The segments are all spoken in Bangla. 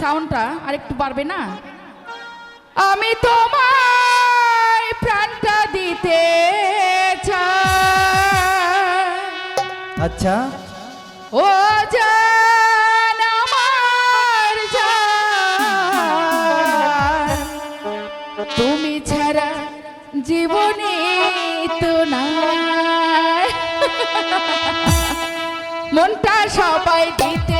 সাউন্ডটা আরেকটু পারবে না? আমি তোমায় প্রাণটা দিতে আচ্ছা। ও আমার তুমি ছাড়া জীবনে তো না মনটা সবাই দিতে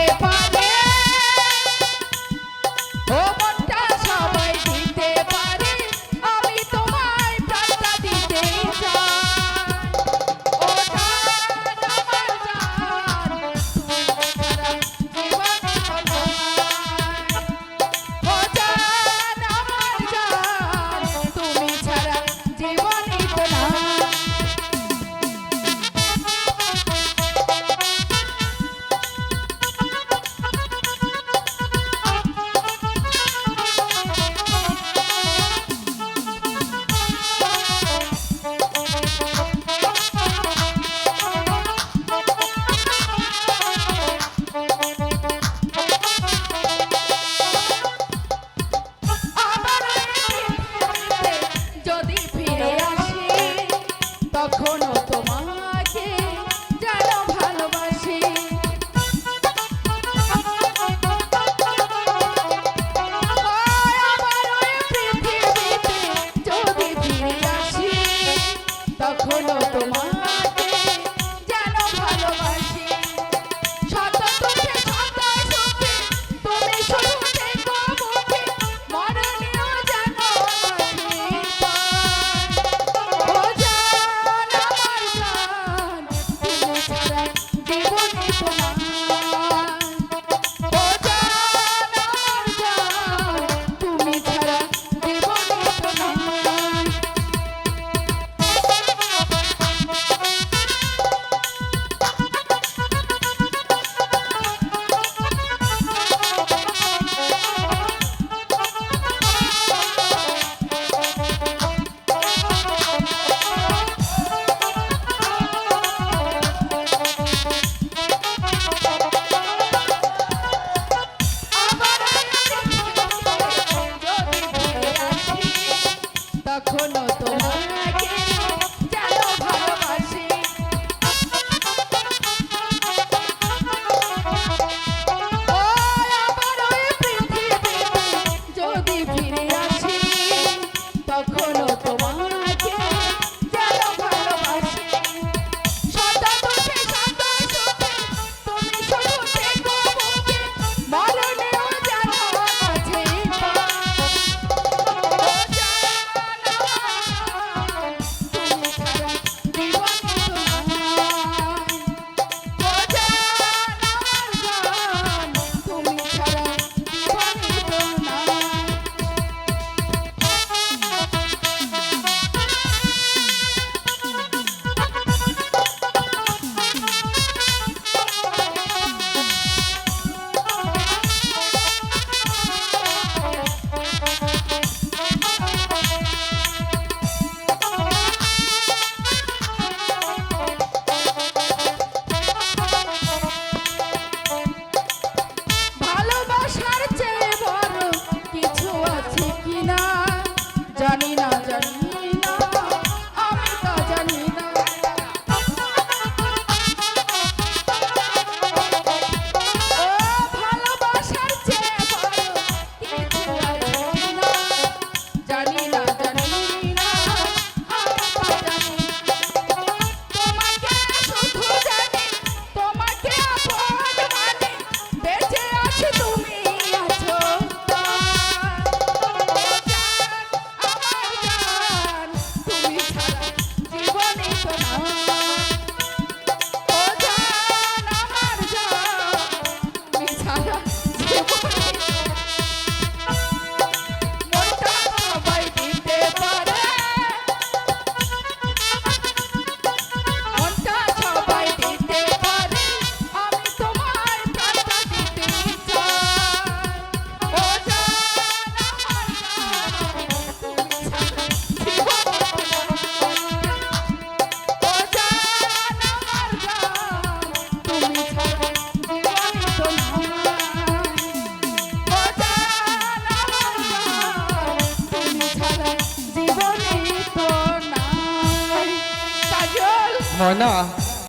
Verna.